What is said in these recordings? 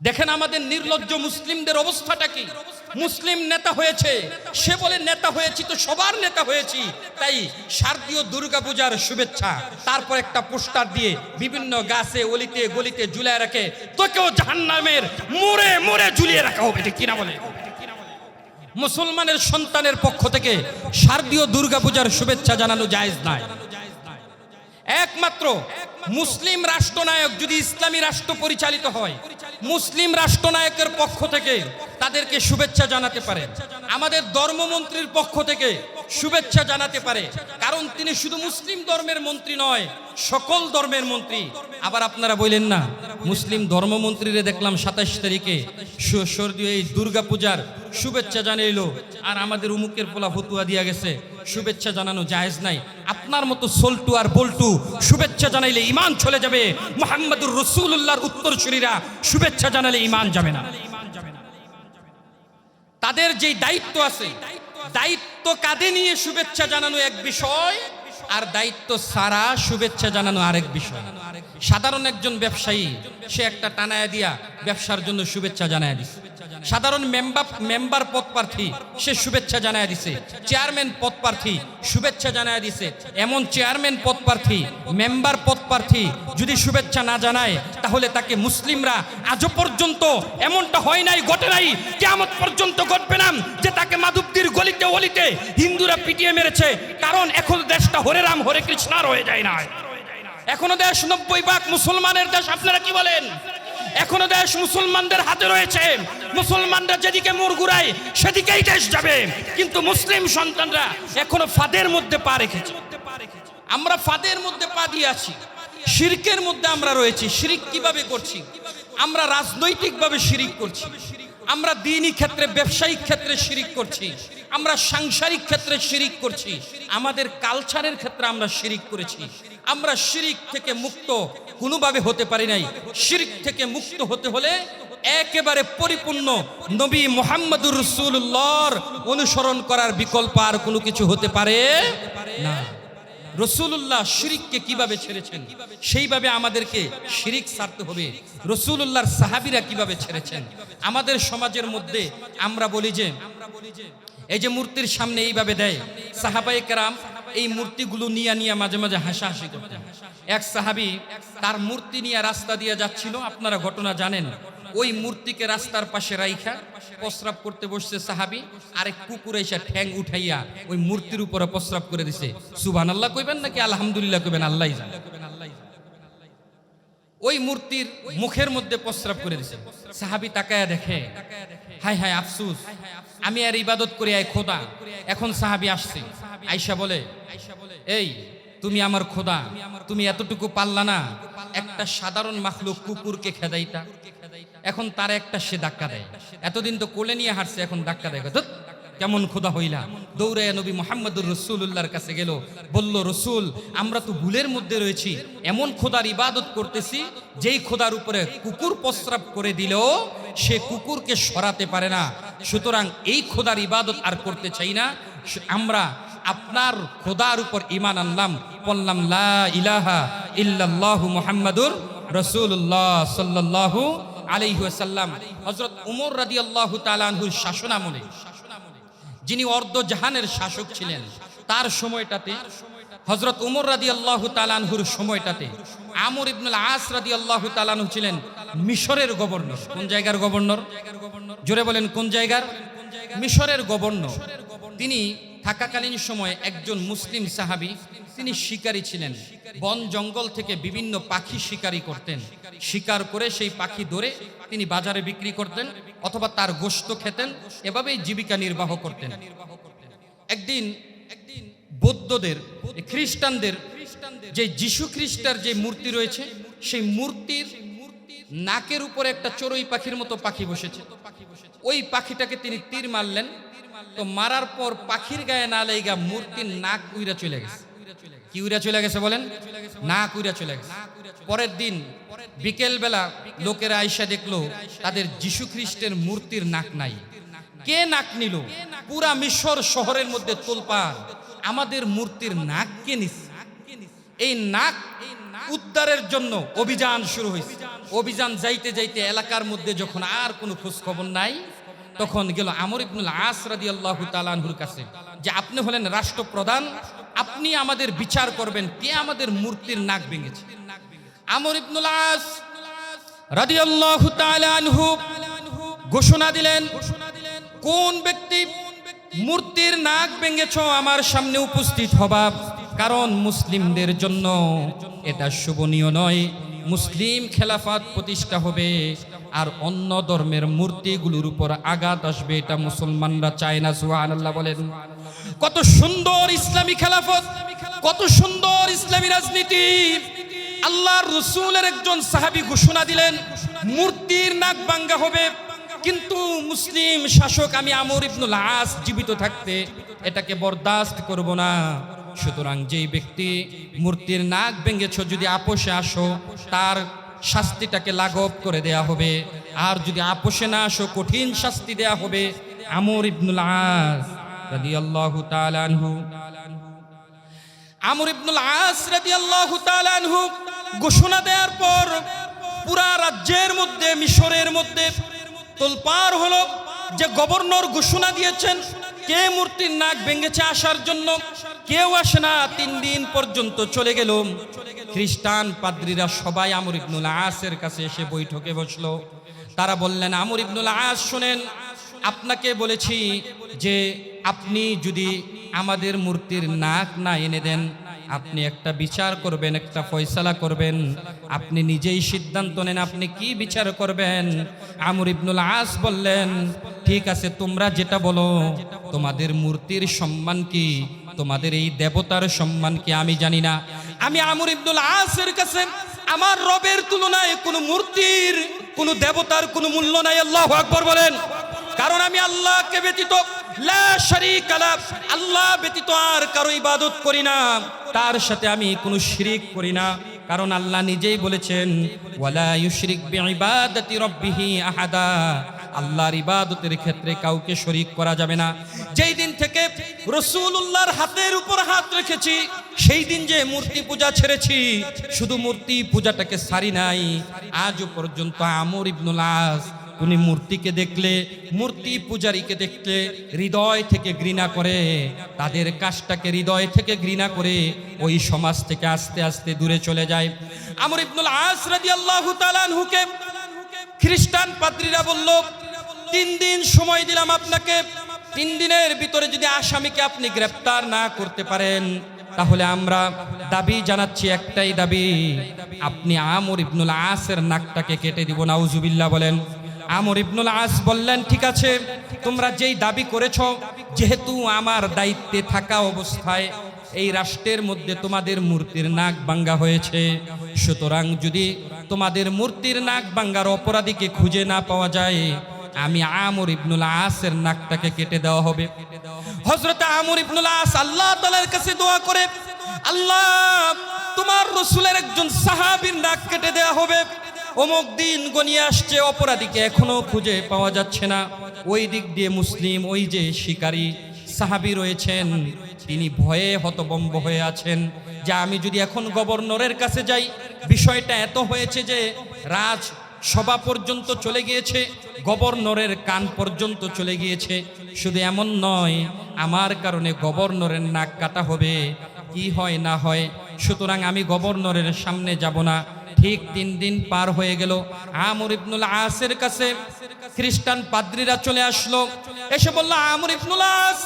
দেখেন আমাদের নির্লজ্জ মুসলিমদের অবস্থাটা কি? মুসলিম নেতা হয়েছে, সে বলে নেতা হয়েছি তো সবার নেতা হয়েছি। তাই শারদীয় দুর্গাপূজার শুভেচ্ছা। তারপর একটা পোস্টার দিয়ে বিভিন্ন গাছে অলিতে গলিতে ঝুলিয়ে রাখে, তোকেও জাহান্নামের মোড়ে মোড়ে ঝুলিয়ে রাখা হবে কিনা বলে? মুসলমানের সন্তানের পক্ষ থেকে শারদীয় দুর্গাপূজার শুভেচ্ছা জানানো জায়েজ নাই একমাত্র মুসলিম রাষ্ট্রনায়ক যদি ইসলামী রাষ্ট্র পরিচালিত হয় মুসলিম রাষ্ট্রনায়কের পক্ষ থেকে তাদেরকে শুভেচ্ছা জানাতে পারে। আমাদের ধর্মমন্ত্রীর পক্ষ থেকে শুভেচ্ছা জানাতে পারে। কারণ তিনি শুধু মুসলিম ধর্মের মন্ত্রী নয়, সকল ধর্মের মন্ত্রী। আবার আপনারা বললেন না, মুসলিম ধর্মমন্ত্রীরে দেখলাম সাতাশ তারিখে স্বর্গীয় এই দুর্গাপূজার শুভেচ্ছা জানাইলো। আর আমাদের উমুকের পোলা ফতুয়া দিয়া গেছে, শুভেচ্ছা জানানো জায়েজ নাই। আপনার মতো সোলটু আর বল্টু শুভেচ্ছা জানাইলে ইমান চলে যাবে। মোহাম্মদুর রসুল্লাহর উত্তরসূরিরা শুভেচ্ছা জানালে ইমান যাবে না। তাদের যেই দায়িত্ব আছে, দায়িত্ব কাঁধে নিয়ে শুভেচ্ছা জানানো এক বিষয় আর দায়িত্ব সারা শুভেচ্ছা জানানো আরেক বিষয়। সাধারণ একজন ব্যবসায়ী, সে একটা টানায়া দিয়া ব্যবসার জন্য শুভেচ্ছা জানায় দিছে। সাধারণ মেম্বার মেম্বার পদ প্রার্থী সে শুভেচ্ছা জানায় দিছে। চেয়ারম্যান পদ প্রার্থী শুভেচ্ছা জানায় দিছে। এমন চেয়ারম্যান পদ প্রার্থী মেম্বার পদ প্রার্থী যদি শুভেচ্ছা না জানায়, তাহলে তাকে মুসলিমরা আজও পর্যন্ত এমনটা হয় নাই, ঘটে নাই কেমন পর্যন্ত ঘটবে না যে তাকে মাধবদীর গলিতে, অলিতে হিন্দুরা পিটিয়ে মেরেছে। কারণ এখন দেশটা হরে রাম, হরে কৃষ্ণার হয়ে যায় না এখনও দেশ নব্বই ভাগ মুসলমানের দেশ, আপনারা কি বলেন? এখনও দেশ মুসলমানদের হাতে রয়েছে। মুসলমানরা যেদিকে মোর ঘুরায়, সেদিকেই দেশ যাবে। কিন্তু মুসলিম সন্তানরা এখনও ফাঁদের মধ্যে পা রেখেছে। আমরা ফাঁদের মধ্যে পা দিয়ে আছি। শিরকের মধ্যে আমরা রয়েছি। শিরিক কীভাবে করছি? আমরা রাজনৈতিকভাবে শিরিক করছি। আমরা দিনই ক্ষেত্রে, ব্যবসায়িক ক্ষেত্রে শিরিক করছি। আমরা সাংসারিক ক্ষেত্রে শিরিক করছি, আমাদের কালচারের ক্ষেত্রে আমরা শিরিক করেছি। আমরা শিরিক থেকে মুক্ত কোনোভাবে হতে পারি নাই। শিরিক থেকে মুক্ত হতে হলে একেবারে পরিপূর্ণ নবী মোহাম্মদুর রসুল্লাহর অনুসরণ করার বিকল্প আর কোনো কিছু হতে পারে না। রসুল্লাহ শিরিককে কীভাবে ছেড়েছেন? সেইভাবে আমাদেরকে শিরিক ছাড়তে হবে। রসুল্লাহর সাহাবিরা কীভাবে ছেড়েছেন? আমাদের সমাজের মধ্যে আমরা বলি যে এই যে মূর্তির সামনে এইভাবে দেয়। সাহাবাই কেরাম এই মূর্তিগুলো নিয়ে নিয়ে মাঝে মাঝে হাসাহাসি করতেন। এক সাহাবি তার মূর্তি নিয়ে রাস্তা দিয়ে যাচ্ছিল, আপনারা ঘটনা জানেন। ওই মূর্তিকে রাস্তার পাশে রাইখা, প্রস্রাব করতে বসছে সাহাবি, আরেক কুকুর এসে ঠ্যাং উঠাইয়া ওই মূর্তির উপরে প্রস্রাব করে দিছে। সুবান আল্লাহ কইবেন নাকি আলহামদুলিল্লাহ কইবেন আল্লাহ ওই মূর্তির মুখের মধ্যে প্রস্রাব করে দিছে। সাহাবি তাকায়া দেখে, হাই হাই আফসুস, আমি আর ইবাদত করি আই খোদা। এখন সাহাবি আসছে। আয়সা বলে, এই, তুমি আমার খোদা, তুমি এতটুকু পারলা না, একটা সাধারণ মাখলুক কুকুরকে খেদাইতা। এখন তার একটা সে ধাক্কা দেয়। এতদিন তো কোলে নিয়ে হাঁটছে, এখন ধাক্কা দেয়। কেমন খোদা হইলা? দৌড়াইয়া নবী মোহাম্মদুর রসুল্লাহর কাছে গেল। বলল, রসুল, আমরা তো ভুলের মধ্যে রয়েছি। এমন খোদার ইবাদত করতেছি, যেই খোদার উপরে কুকুর প্রস্রাব করে দিলেও সে কুকুরকে সরাতে পারে না। সুতরাং এই খোদার ইবাদত আর করতে চাই না। আমরা আপনার খোদার উপর ইমান আনলাম। বললাম, লা ইলাহা ইল্লাল্লাহু মুহাম্মাদুর রসুল্লাহ সাল্লাল্লাহু আলাইহি ওয়াসাল্লাম। উমর রাদিয়াল্লাহু তাআলা আনহুর শাসনামলে যিনি অর্ধ জাহানের শাসক ছিলেন, তার সময়টাতে হজরত উমর রাদি আল্লাহ তালানহুর সময়টাতে আমর ইবনুল আস রাদি আল্লাহ তালানহু ছিলেন মিশরের গভর্নর। কোন জায়গার গভর্নর? জোরে বলেন, কোন জায়গার? মিশরের গভর্নর। তিনি থাকাকালীন সময়ে একজন মুসলিম সাহাবী, তিনি শিকারী ছিলেন। বন জঙ্গল থেকে বিভিন্ন পাখি শিকারী করতেন। শিকার করে সেই পাখি ধরে তিনি বাজারে বিক্রি করতেন অথবা তার গোশত খেতেন, এভাবেই জীবিকা নির্বাহ করতেন। একদিন একদিন বৌদ্ধদের, খ্রিস্টানদের, যে যিশু খ্রিস্টার যে মূর্তি রয়েছে, সেই মূর্তির নাকের উপরে একটা চড়ুই পাখির মতো পাখি বসেছে। ওই পাখিটাকে তিনি তীর মারলেন তো মারার পর পাখির গায়ে না লেগা মূর্তির নাক উইরা চলে গেছে। কি উইরা চলে গেছে বলেন? নাক উইরা চলে গেছে। পরের দিন বিকেল বেলা লোকেরা আইসা দেখল তাদের যিশু খ্রিস্টের মূর্তির নাক নাই। কে নাক নিল? পুরা মিশর শহরের মধ্যে তোলপাড়। আমাদের মূর্তির নাক কে নিস এই নাক উদ্ধারের জন্য অভিযান শুরু হয়েছে। অভিযান যাইতে যাইতে এলাকার মধ্যে যখন আর কোনো খোঁজ খবর নাই তখন গেল আমর ইবনুল আস রাদিয়াল্লাহু তাআলাহুর কাছে যে আপনি হলেন রাষ্ট্রপ্রধান, আপনি আমাদের বিচার করবেন কে আমাদের মূর্তির নাক ভেঙেছে। আমর ইবনুল আস রাদিয়াল্লাহু তাআলা আনহু ঘোষণা দিলেন, কোন ব্যক্তি মূর্তির নাক ভেঙেছ আমার সামনে উপস্থিত হবা, কারণ মুসলিমদের জন্য এটা শুভনীয় নয়। মুসলিম খেলাফাত প্রতিষ্ঠা হবে। আর অন্য ধর্মের মূর্তিগুলোর উপর আঘাত আসবে, এটা মুসলমানরা চায় না, সুবহানাল্লাহ বলেন। কত সুন্দর ইসলামী খেলাফত, কত সুন্দর ইসলামী রাজনীতি। আল্লাহর রসুলের একজন সাহাবী ঘোষণা দিলেন, মূর্তির নাক ভাঙ্গা হবে, কিন্তু মুসলিম শাসক আমি আমর ইবনুল আস জীবিত থাকতে এটাকে বরদাস্ত করব না। সুতরাং যেই ব্যক্তি মূর্তির নাক ভেঙেছ, যদি আপোষে আসো, তার শাস্তিটাকে লাঘব করে দেয়া হবে। আর যদি আপোষে না আসো, কঠিন শাস্তি দেয়া হবে। আমর ইবনুল আস রাদিয়াল্লাহু তাআলা আনহু। আমর ইবনুল আস রাদিয়াল্লাহু তাআলা আনহু ঘোষণা দেওয়ার পর পুরা রাজ্যের মধ্যে, মিশরের মধ্যে তোলপার হলো যে গভর্নর ঘোষণা দিয়েছেন, কে মূর্তির নাক ভেঙেছে আসার জন্য, কেউ আসে না, তিন দিন পর্যন্ত চলে গেল। খ্রিস্টান পাদ্রীরা সবাই আমর ইবনুল আসের কাছে এসে বৈঠকে বসল। তারা বললেন, আমর ইবনুল আস, শোনেন, আপনাকে বলেছি যে আপনি যদি আমাদের মূর্তির নাক না এনে দেন, আপনি একটা বিচার করবেন, একটা ফয়সালা করবেন। আপনি নিজেই সিদ্ধান্ত নেন, আপনি কি বিচার করবেন? আমর ইবনুল আস বললেন, ঠিক আছে, তোমরা যেটা বলো, তোমাদের মূর্তির সম্মান কি? তোমাদের এই দেবতার সম্মান কি আমি জানি না। আমি আমর ইবনুল আসের কাছে আমার রবের তুলনায় কোনো মূর্তির, কোনো দেবতার কোনো মূল্য নাই, আল্লাহ আকবর বলেন। কারণ আমি আল্লাহকে ব্যতীত আল্লাহ ব্যতীত আর কারও ইবাদত করি না। তার সাথে আমি কোনো শিরিক করি না। কারণ আল্লাহ নিজেই বলেছেন আহাদা। আল্লাহর ইবাদতের ক্ষেত্রে কাউকে শরিক করা যাবে না। যেই দিন থেকে রসুল্লাহর হাতের উপর হাত রেখেছি। সেই দিন যে মূর্তি পূজা ছেড়েছি, শুধু মূর্তি পূজাটাকে সারি নাই। আজও পর্যন্ত আমর ইবনুল আস, উনি মূর্তিকে দেখলে, মূর্তি পূজারীকে দেখলে হৃদয় থেকে ঘৃণা করে। তাদের কাজটাকে হৃদয় থেকে ঘৃণা করে ওই সমাজ থেকে আস্তে আস্তে দূরে চলে যায়। আমর ইবনুল আস তাআলা আনহুকে খ্রিস্টান পাদ্রীরা বলল, তিন দিন সময় দিলাম আপনাকে। তিন দিনের ভিতরে যদি আসামিকে আপনি গ্রেপ্তার না করতে পারেন, তাহলে আমরা দাবি জানাচ্ছি একটাই দাবি। আপনি আমর ইবনুল আসের নাকটাকে কেটে দিব, নাউজুবিল্লাহ বলেন। আমর ইবনুল আস বললেন, ঠিক আছে, তোমরা যেই দাবি করেছ, যেহেতু আমার দায়িত্বে থাকা অবস্থায় এই রাষ্ট্রের মধ্যে তোমাদের মূর্তির নাক বাঙ্গা হয়েছে, সুতরাং যদি তোমাদের মূর্তির নাক বাঙ্গার অপরাধীকে খুঁজে না পাওয়া যায় আমি আমর ইবনুল আসের নাকটাকে কেটে দেওয়া হবে। হজরত আমর ইবনুল আস আল্লাহ তালার কাছে দোয়া করে, আল্লাহ, তোমার রসুলের একজন সাহাবীর নাক কেটে দেওয়া হবে। অমুক দিন গনিয়ে আসছে, অপরাধীকে এখনও খুঁজে পাওয়া যাচ্ছে না। ওই দিক দিয়ে মুসলিম, ওই যে শিকারী সাহাবী রয়েছেন, তিনি ভয়ে হতবম্ব হয়ে আছেন। যে আমি যদি এখন গভর্নরের কাছে যাই, বিষয়টা এত হয়েছে যে রাজ সভা পর্যন্ত চলে গিয়েছে, গভর্নরের কান পর্যন্ত চলে গিয়েছে। শুধু এমন নয়, আমার কারণে গভর্নরের নাক কাটা হবে। কি হয় না হয়, সুতরাং আমি গভর্নরের সামনে যাব না। ঠিক তিন দিন পার হয়ে গেল। আমর ইবনুল আসের কাছে খ্রিস্টান পাদ্রীরা চলে আসলো। এসে বলল, আমর ইবনুল আস,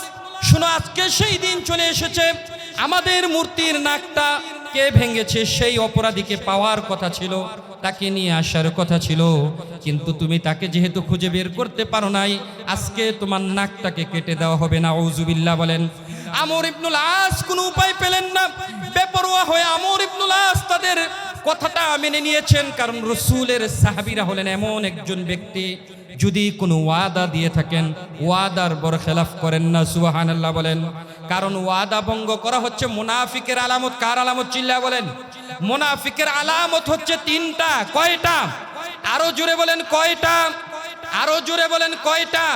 শোনো, আজকে সেই দিন চলে এসেছে। আমাদের মূর্তির নাকটা কে ভেঙেছে? সেই অপরাধীকে পাওয়ার কথা ছিল। তাকে নিয়ে আসার কথা ছিল, কিন্তু তুমি তাকে যেহেতু খুঁজে বের করতে পারো নাই, আজকে তোমার নাকটাকে কেটে দেওয়া হবে না ওজুবিল্লাহ বলেন। আমর ইবনুল আস কোনো উপায় পেলেন না। বেপরোয়া হয়ে আমর ইবনুল আস তাদের কথাটা মেনে নিয়েছেন, কারণ রসুলের সাহাবিরা হলেন এমন একজন ব্যক্তি, যদি কোনো ওয়াদা দিয়ে থাকেন, ওয়াদার বড় খেলাফ করেন না সুহান বলেন। কারণ ওয়াদা ভঙ্গ করা হচ্ছে মুনাফিকের আলামত। কার আলামত চিল্লা বলেন? মুনাফিকের আলামত হচ্ছে তিনটা, কয়টা? আরও জোরে বলেন, কয়টা? আরও জোরে বলেন, কয়টা?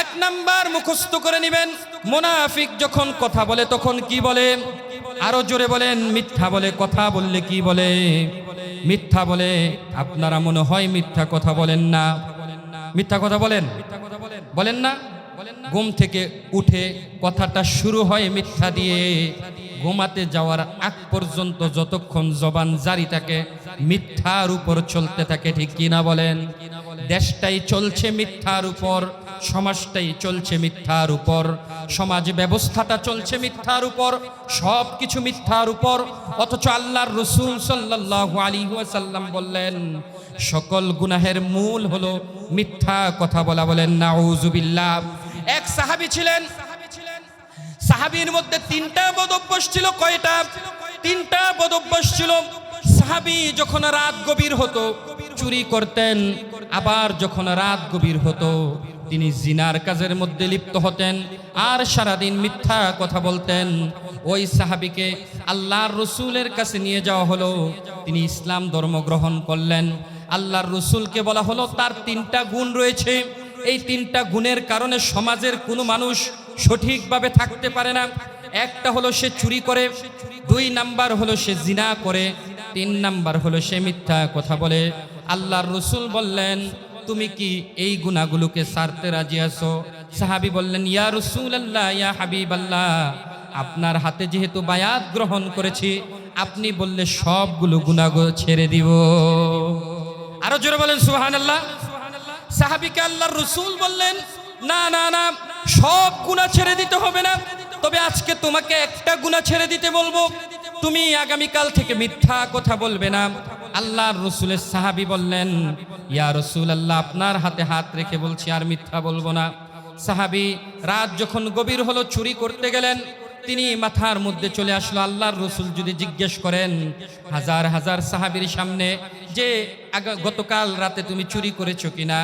এক নাম্বার মুখস্থ করে নেবেন, মুনাফিক যখন কথা বলে তখন কি বলে? আরও জোরে বলেন, মিথ্যা বলে কথা বললে কি বলে? মিথ্যা বলে আপনারা মনে হয় মিথ্যা কথা বলেন না। মিথ্যা কথা বলেন? বলেন না? ঘুম থেকে উঠে কথাটা শুরু হয় মিথ্যা দিয়ে। ঘুমাতে যাওয়ার আগ পর্যন্ত যতক্ষণ জবান জারি থাকে, মিথ্যার উপর চলতে থাকে, ঠিক কিনা বলেন? দেশটাই চলছে মিথ্যার উপর, সমাজটাই চলছে মিথ্যার উপর, সমাজ ব্যবস্থাটা চলছে মিথ্যার উপর সব কিছু মিথ্যার উপর। অথচ আল্লাহর রসুল আলাইহি ওয়াসাল্লাম বললেন, সকল গুনাহের মূল হলো মিথ্যা কথা বলা বলেন এক সাহাবী ছিলেন। সাহাবীর মধ্যে তিনটা বদভ্যাস ছিল, কয়টা? তিনটা বদভ্যাস ছিল। সাহাবী যখন রাত গভীর হতো, চুরি করতেন, আবার যখন রাত গভীর হতো, তিনি জিনার কাজের মধ্যে লিপ্ত হতেন আর সারাদিন মিথ্যা কথা বলতেন। ওই সাহাবীকে আল্লাহর রসুলের কাছে নিয়ে যাওয়া হলো। তিনি ইসলাম ধর্ম গ্রহণ করলেন। আল্লাহর রসুলকে বলা হলো, তার তিনটা গুণ রয়েছে। এই তিনটা গুণের কারণে সমাজের কোনো মানুষ সঠিকভাবে থাকতে পারে না। একটা হলো সে চুরি করে, দুই নাম্বার হলো সে জিনা করে, তিন নাম্বার হলো সে মিথ্যা কথা বলে। আল্লাহর রসুল বললেন, তুমি কি এই গুণাগুলোকে সারতে রাজি আছো? সাহাবি বললেন, ইয়া রসুল আল্লাহ ইয়া হাবিব আল্লাহ আপনার হাতে যেহেতু বায়াত গ্রহণ করেছি, আপনি বললে সবগুলো গুণাগুলো ছেড়ে দিব। আরও জোরে বলেন সুহান আল্লাহ সাহাবিকে আল্লাহর রসুল বললেন, না না না, সব গুণা ছেড়ে দিতে হবে না। তবে আজকে তোমাকে একটা গুণা ছেড়ে দিতে বলব। তুমি আগামীকাল থেকে মিথ্যা কথা বলবে না। আল্লাহর রসুলের সাহাবি বললেন, ইয়া রসুল আল্লাহ আপনার হাতে হাত রেখে বলছি আর মিথ্যা বলব না। সাহাবি রাত যখন গভীর হলো, চুরি করতে গেলেন। তিনি মাথার মধ্যে চলে আসলো, আল্লাহর রসুল যদি জিজ্ঞেস করেন, হাজার হাজার সাহাবির সামনে যে গতকাল রাতে তুমি চুরি করেছ কিনা,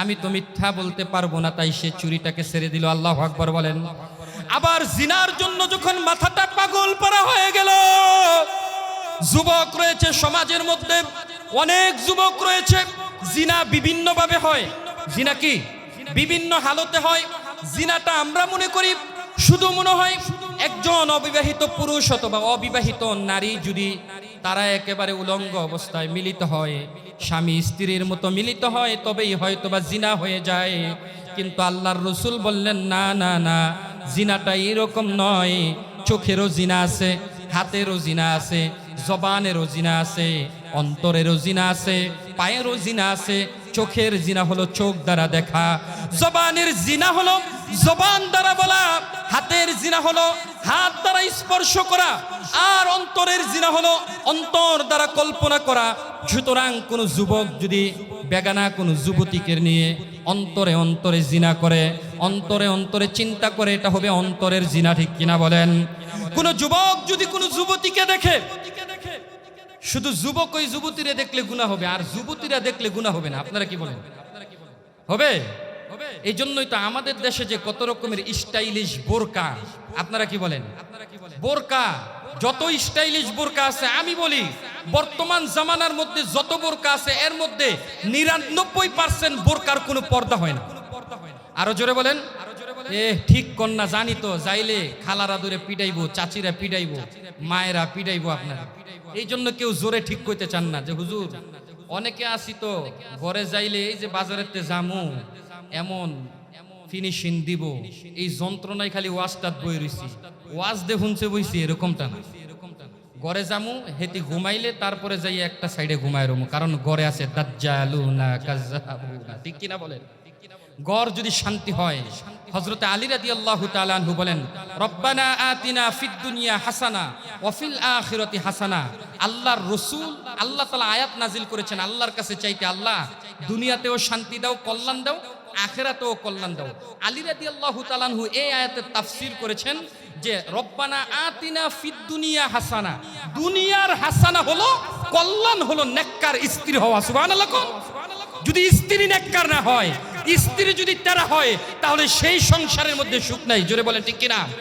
আমি তো মিথ্যা বলতে পারব না, তাই সে চুরিটাকে ছেড়ে দিল। আল্লাহ আকবর বলেন। আবার জিনার জন্য যখন মাথাটা পাগল পারা হয়ে গেল, যুবক রয়েছে সমাজের মধ্যে, অনেক যুবক রয়েছে, জিনা বিভিন্নভাবে হয়। জিনা কি? বিভিন্ন হালতে হয়। জিনাটা আমরা মনে করি, শুধু মনে হয় একজন অবিবাহিত পুরুষ অথবা অবিবাহিত নারী যদি তারা একেবারে উলঙ্গ অবস্থায় মিলিত হয়, স্বামী স্ত্রীর মতো মিলিত হয়, তবেই হয়তোবা জিনা হয়ে যায়। কিন্তু আল্লাহর রসুল বললেন, না না না, জিনাটা এরকম নয়। চোখেরও জিনা আছে, হাতেরও জিনা আছে, জবানেরও জিনা আছে, অন্তরেরও জিনা আছে, পায়েরও জিনা আছে। চোখের জিনা হলো চোখ দ্বারা দেখা। জবানের জিনা হলো জবান দ্বারা বলা। হাতের জিনা হলো হাত দ্বারা স্পর্শ করা আর অন্তরের জিনা হলো অন্তর দ্বারা কল্পনা করা। সুতরাং কোনো যুবক যদি বেগানা কোনো যুবতীকে নিয়ে অন্তরে অন্তরে জিনা করে, অন্তরে অন্তরে চিন্তা করে, এটা হবে অন্তরের জিনা, ঠিক কিনা বলেন? কোন যুবক যদি কোনো যুবতীকে দেখে, শুধু যুবক ওই যুবতীরা দেখলে গুণা হবে, আর যুবতীরা দেখলে গুণা হবে না। আপনারা কি বলেন? হবে? এই জন্যই তো আমাদের দেশে যে কত রকমের স্টাইলিশ বোরকা আপনারা কি বলেন? বোরকা যত স্টাইলিশ বোরকা আছে আমি বলি বর্তমান জামানার মধ্যে যত বোরকা আছে এর মধ্যে নিরানব্বই পার্সেন্ট বোরকার কোনো পর্দা হয় না। আরও জোরে বলেন। এ ঠিক কন্যা জানি তো যাইলে খালারা দূরে পিটাইবো চাচিরা পিটাইবো মায়েরা পিটাইবো আপনারা। এই জন্য কেউ জোরে ঠিক করতে চান না যে হুজুর অনেকে আসি তো ঘরে যাইলে এই যে বাজারেতে জামু এমন ফিনিশিং দিব। এই যন্ত্রণায় খালি ওয়াজটাত বই রইছি। ওয়াজ দে শুনছে বইছি, এরকমটা না। ঘরে যামু, হেতি ঘুমাইলে তারপরে যাই একটা সাইডে ঘুমাই রমু। কারণ গড়ে আছে, দাজ্জালুনা কাজ্জাবুনা ঠিক কিনা বলেন? গড় যদি শান্তি হয় হজরতে আলী রাদি আল্লাহ তালানহু বলেন, রব্বানা আতিনা ফিদ দুনিয়া হাসানা ওয়াফিল আখিরাতি হাসানা। আল্লাহর রসুল, আল্লাহ তালা আয়াত নাজিল করেছেন, আল্লাহর কাছে চাইতে আল্লাহ, দুনিয়াতেও শান্তি দাও, কল্যাণ দাও। আখেরাতেও কল্যাণ দাও। আলী রাদি আল্লাহ তালানহু এই আয়াতের তাফসির করেছেন যে, রব্বানা আতিনা ফিদ দুনিয়া হাসানা। দুনিয়ার হাসানা হলো কল্যাণ হলো নেককার স্ত্রী হওয়া সুবান? যদি স্ত্রী নেককার না হয়, স্ত্রী যদি তারা হয়, তাহলে সেই সংসারের মধ্যে সুখ নাই। জোরে বলেন ঠিক কিনা?